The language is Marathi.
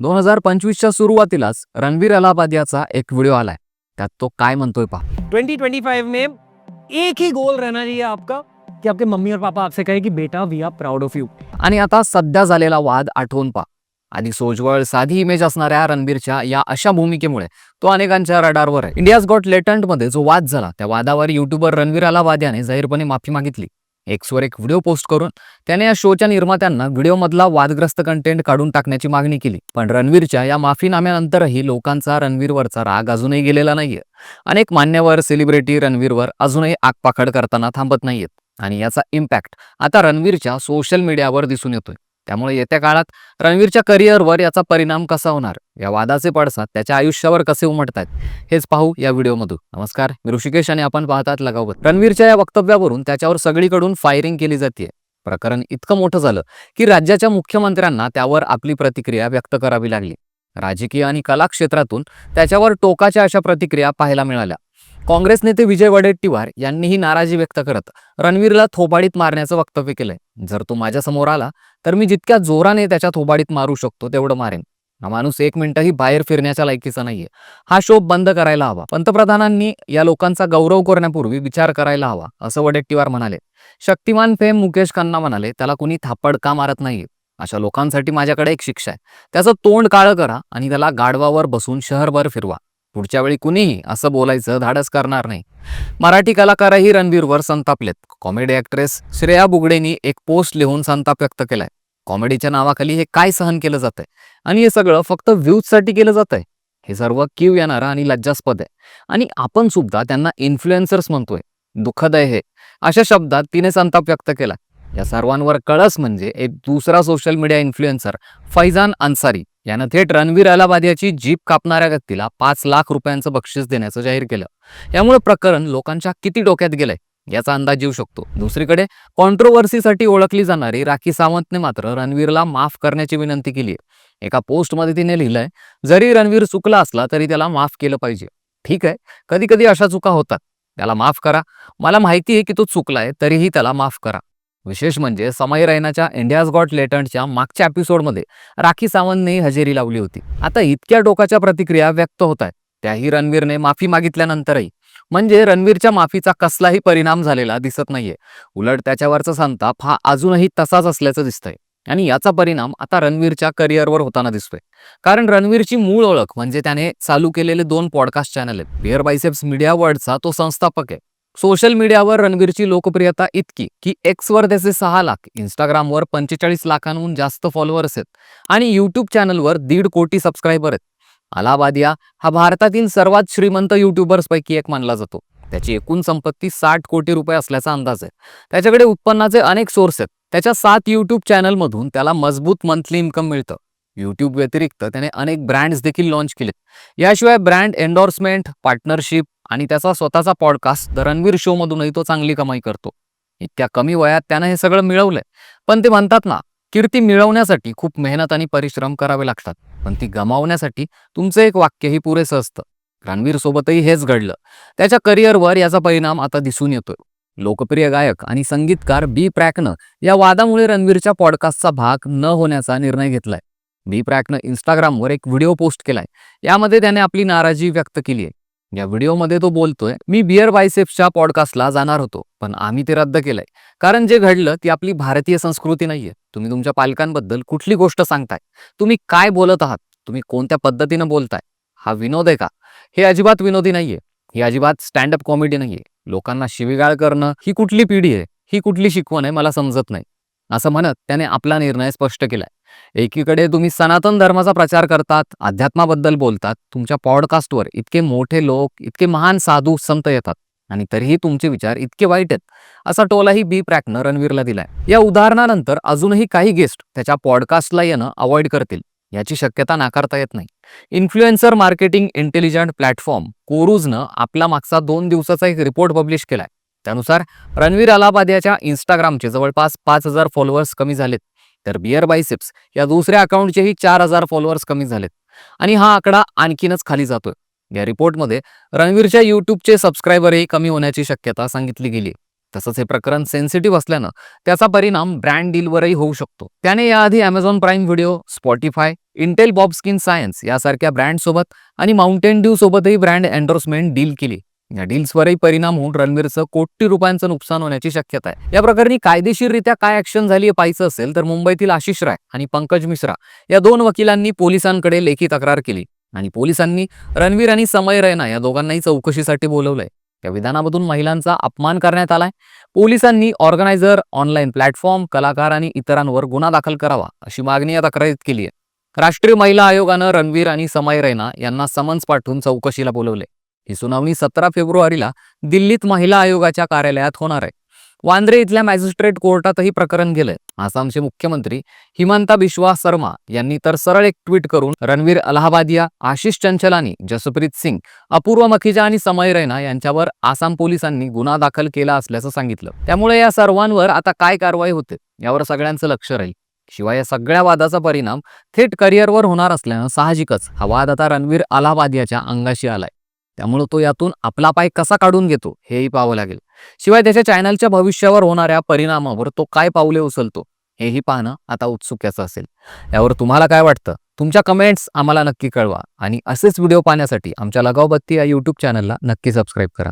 दोन हजार पंचवीसच्या सुरुवातीलाच रणवीर अलाहाबाद याचा एक व्हिडिओ आलाय. त्यात तो काय म्हणतोय पहा. 2025 में एक ही गोल रहना चाहिए आपका कि आपके मम्मी और पापा आपसे कहे कि बेटा we are proud of you आणि आता सध्या झालेला वाद आठवून पहा. आधी सोजवळ साधी इमेज असणाऱ्या रणबीरच्या या अशा भूमिकेमुळे तो अनेकांच्या रडारवर आहे. इंडियाज गॉट लेटंटमध्ये जो वाद झाला त्या वादावर युट्यूबर रणवीर अलाहाबाद याने जाहीरपणे माफी मागितली. एक्सवर एक व्हिडिओ पोस्ट करून त्याने या शोच्या निर्मात्यांना व्हिडिओमधला वादग्रस्त कंटेंट काढून टाकण्याची मागणी केली. पण रणवीरच्या या माफीनाम्यानंतरही लोकांचा रणवीरवरचा राग अजूनही गेलेला नाहीये. अनेक मान्यवर सेलिब्रिटी रणवीरवर अजूनही आगपाखड करताना थांबत नाहीयेत. आणि याचा इम्पॅक्ट आता रणवीरच्या सोशल मीडियावर दिसून येतोय. त्यामुळे येत्या काळात रणवीरच्या करिअरवर याचा परिणाम कसा होणार? या वादाचे पडसाद त्याच्या आयुष्यावर कसे उमटतात हेच पाहू या व्हिडिओमधून. नमस्कार मी ऋषिकेश आणि आपण पाहतात लगावत रणवीरच्या या वक्तव्यावरून त्याच्यावर सगळीकडून फायरिंग केली जाते प्रकरण इतकं मोठं झालं की राज्याच्या मुख्यमंत्र्यांना त्यावर आपली प्रतिक्रिया व्यक्त करावी लागली. राजकीय आणि कला क्षेत्रातून त्याच्यावर टोकाच्या अशा प्रतिक्रिया पाहायला मिळाल्या. काँग्रेस नेते विजय वडेट्टीवार यांनीही नाराजी व्यक्त करत रणवीरला थोबाडीत मारण्याचं वक्तव्य केलंय. जर तो माझ्यासमोर आला तर मी जितक्या जोराने त्याच्या थोबाडीत मारू शकतो तेवढं मारेन. हा माणूस एक मिनिटही बाहेर फिरण्याच्या लायकीचा नाहीये. हा शो बंद करायला हवा. पंतप्रधानांनी या लोकांचा गौरव करण्यापूर्वी विचार करायला हवा असं वडेट्टीवार म्हणाले. शक्तिमान फेम मुकेश खन्ना म्हणाले त्याला कुणी थापड का मारत नाहीये? अशा लोकांसाठी माझ्याकडे एक शिक्षा आहे. त्याचं तोंड काळं करा आणि त्याला गाढवावर बसून शहरभर फिरवा. पुढच्या वेळी कुणीही असं बोलायचं धाडस करणार नाही. मराठी कलाकारही रणवीरवर संतापलेत कॉमेडी ॲक्ट्रेस श्रेया बुगडेनी एक पोस्ट लिहून संताप व्यक्त केलाय. कॉमेडीच्या नावाखाली हे काय सहन केलं जातंय? आणि हे सगळं फक्त व्ह्यूजसाठी केलं जातंय? हे सर्व कीव येणारं आणि लज्जास्पद आहे. आणि आपण सुद्धा त्यांना इन्फ्लुएन्सर्स म्हणतोय. दुःखद आहे हे. अशा शब्दात तिने संताप व्यक्त केला. या सर्वांवर कळस म्हणजे एक दुसरा social media influencer Faizan Ansari. यानं थेट रणवीर अलाहाबाद याची जीप कापणाऱ्या व्यक्तीला पाच लाख रुपयांचं बक्षीस देण्याचं जाहीर केलं. यामुळे प्रकरण लोकांच्या किती डोक्यात गेलंय याचा अंदाज येऊ शकतो. दुसरीकडे कॉन्ट्रोवर्सीसाठी ओळखली जाणारी राखी सावंतने मात्र रणवीरला माफ करण्याची विनंती केली आहे एका पोस्टमध्ये तिने लिहिलंय जरी रणवीर चुकला असला तरी त्याला माफ केलं पाहिजे. ठीक आहे कधी कधी अशा चुका होतात. त्याला माफ करा. मला माहिती आहे की तो चुकलाय तरीही त्याला माफ करा. विशेष म्हणजे समय रैनाच्या इंडियाज गॉट लेटंटच्या मागच्या एपिसोडमध्ये राखी सावंतने हजेरी लावली होती. आता इतक्या टोकाच्या प्रतिक्रिया व्यक्त होत आहेत त्याही रणवीरने माफी मागितल्यानंतरही. म्हणजे रणवीरच्या माफीचा कसलाही परिणाम झालेला दिसत नाहीये. उलट त्याच्यावरचा संताप हा अजूनही तसाच असल्याचं दिसतंय. आणि याचा परिणाम आता रणवीरच्या करिअरवर होताना दिसतोय. कारण रणवीरची मूळ ओळख म्हणजे त्याने चालू केलेले दोन पॉडकास्ट चॅनल आहेत. बिअर बायसेप्स मीडिया वर्ल्डचा तो संस्थापक आहे. सोशल मीडियावर रणवीरची लोकप्रियता इतकी की एक्सवर त्याचे सहा लाख इंस्टाग्रामवर पंचेचाळीस लाखांहून जास्त फॉलोअर्स आहेत आणि यूट्यूब चॅनलवर दीड कोटी सबस्क्रायबर आहेत. अलाहाबादिया हा भारतातील सर्वात श्रीमंत युट्यूबर्सपैकी एक मानला जातो. त्याची एकूण संपत्ती साठ कोटी रुपये असल्याचा अंदाज आहे. त्याच्याकडे उत्पन्नाचे अनेक सोर्स आहेत. त्याच्या सात यूट्यूब चॅनलमधून त्याला मजबूत मंथली इन्कम मिळतं. यूट्यूब व्यतिरिक्त त्याने अनेक ब्रँड्स देखील लॉन्च केलेत. याशिवाय ब्रँड एंडोर्समेंट पार्टनरशिप आणि त्याचा स्वतःचा पॉडकास्ट द रणवीर शो मधूनही तो चांगली कमाई करतो. इतक्या कमी वयात त्यानं हे सगळं मिळवलंय. पण ते म्हणतात ना कीर्ती मिळवण्यासाठी खूप मेहनत आणि परिश्रम करावे लागतात. पण ती गमावण्यासाठी तुमचं एक वाक्यही पुरेसं असतं. रणवीर सोबतही हेच घडलं. त्याच्या करिअरवर याचा परिणाम आता दिसून येतोय. लोकप्रिय गायक आणि संगीतकार बी प्रॅकनं या वादामुळे रणवीरच्या पॉडकास्टचा भाग न होण्याचा निर्णय घेतलाय. बी प्रॅकनं इंस्टाग्रामवर एक व्हिडिओ पोस्ट केलाय. यामध्ये त्याने आपली नाराजी व्यक्त केली आहे या व्हिडिओमध्ये तो बोलतोय मी बिअर बायसेप्सच्या पॉडकास्टला जाणार होतो पण आम्ही ते रद्द केलंय. कारण जे घडलं ती आपली भारतीय संस्कृती नाहीये. तुम्ही तुमच्या पालकांबद्दल कुठली गोष्ट सांगताय? तुम्ही काय बोलत आहात? तुम्ही कोणत्या पद्धतीनं बोलताय? हा विनोद आहे का? हे अजिबात विनोदी नाहीये. ही अजिबात स्टँडअप कॉमेडी नाहीये. लोकांना शिवीगाळ करणं ही कुठली पिढी आहे? ही कुठली शिकवण आहे? मला समजत नाही. असं म्हणत त्याने आपला निर्णय स्पष्ट केलाय. एकीकडे तुम्ही सनातन धर्माचा प्रचार करतात अध्यात्माबद्दल बोलतात तुमच्या पॉडकास्टवर इतके मोठे लोक इतके महान साधू संत येतात आणि तरीही तुमचे विचार इतके वाईट आहेत असा टोलाही बी प्रॅकनं रणवीरला दिलाय. या उदाहरणानंतर अजूनही काही गेस्ट त्याच्या पॉडकास्टला येणं अवॉइड करतील याची शक्यता नाकारता येत नाही. इन्फ्लुएन्सर मार्केटिंग इंटेलिजंट प्लॅटफॉर्म कोरूजनं आपला मागचा दोन दिवसाचा एक रिपोर्ट पब्लिश केलाय. त्यानुसार रणवीर अलाहाबाद याच्या इंस्टाग्रामचे जवळपास पाच हजार फॉलोअर्स कमी झालेत. तर बिअर बायसेप्स या दुसऱ्या अकाउंटचेही चार हजार फॉलोअर्स कमी झालेत. आणि हा आकडा आणखीनच खाली जातोय. या रिपोर्टमध्ये रणवीरच्या युट्यूबचे सबस्क्रायबरही कमी होण्याची शक्यता सांगितली गेली तसंच हे प्रकरण सेन्सिटिव्ह असल्यानं त्याचा परिणाम ब्रँड डीलवरही होऊ शकतो. त्याने याआधी Amazon Prime video Spotify Intel Bob skin science यासारख्या ब्रँडसोबत आणि माउंटेन ड्यू सोबतही ब्रँड एन्डोर्समेंट डील केली. या डील्सवरही परिणाम होऊन रणवीरचं कोटी रुपयांचं नुकसान होण्याची शक्यता आहे. या प्रकरणी कायदेशीररित्या काय ऍक्शन झाली हे पाहायचं असेल तर मुंबईतील आशिष राय आणि पंकज मिश्रा या दोन वकिलांनी पोलिसांकडे लेखी तक्रार केली. आणि पोलिसांनी रणवीर आणि समय रैना या दोघांनाही चौकशीसाठी बोलवलंय. या विधानामधून महिलांचा अपमान करण्यात आलाय. पोलिसांनी ऑर्गनायझर ऑनलाईन प्लॅटफॉर्म कलाकार आणि इतरांवर गुन्हा दाखल करावा अशी मागणी या तक्रारीत केली आहे राष्ट्रीय महिला आयोगानं रणवीर आणि समय रैना यांना समन्स पाठवून चौकशीला बोलवले ही सुनावणी सतरा फेब्रुवारीला दिल्लीत महिला आयोगाच्या कार्यालयात होणार आहे. वांद्रे इथल्या मॅजिस्ट्रेट कोर्टातही प्रकरण गेलंय. आसामचे मुख्यमंत्री हिमंता बिश्वा शर्मा यांनी तर सरळ एक ट्विट करून रणवीर अलाहाबादिया आशिष चंचलानी जसप्रीत सिंग अपूर्व मखिजा आणि समय रैना यांच्यावर आसाम पोलिसांनी गुन्हा दाखल केला असल्याचं सांगितलं. त्यामुळे या सर्वांवर आता काय कारवाई होते यावर सगळ्यांचं लक्ष राहील. शिवाय या सगळ्या वादाचा परिणाम थेट करिअरवर होणार असल्यानं साहजिकच हा वाद आता रणवीर अलाहाबादियाच्या अंगाशी आलाय. त्यामुळे तो यातून आपला पाय कसा काढून घेतो हेही पाहावं लागेल. शिवाय त्याच्या चॅनलच्या भविष्यावर होणाऱ्या परिणामावर तो काय पावले उचलतो हेही पाहणं आता उत्सुक्याचं असेल. यावर तुम्हाला काय वाटतं? तुमच्या कमेंट्स आम्हाला नक्की कळवा. आणि असेच व्हिडिओ पाहण्यासाठी आमच्या लगावबत्ती या यूट्यूब चॅनलला नक्की सबस्क्राईब करा.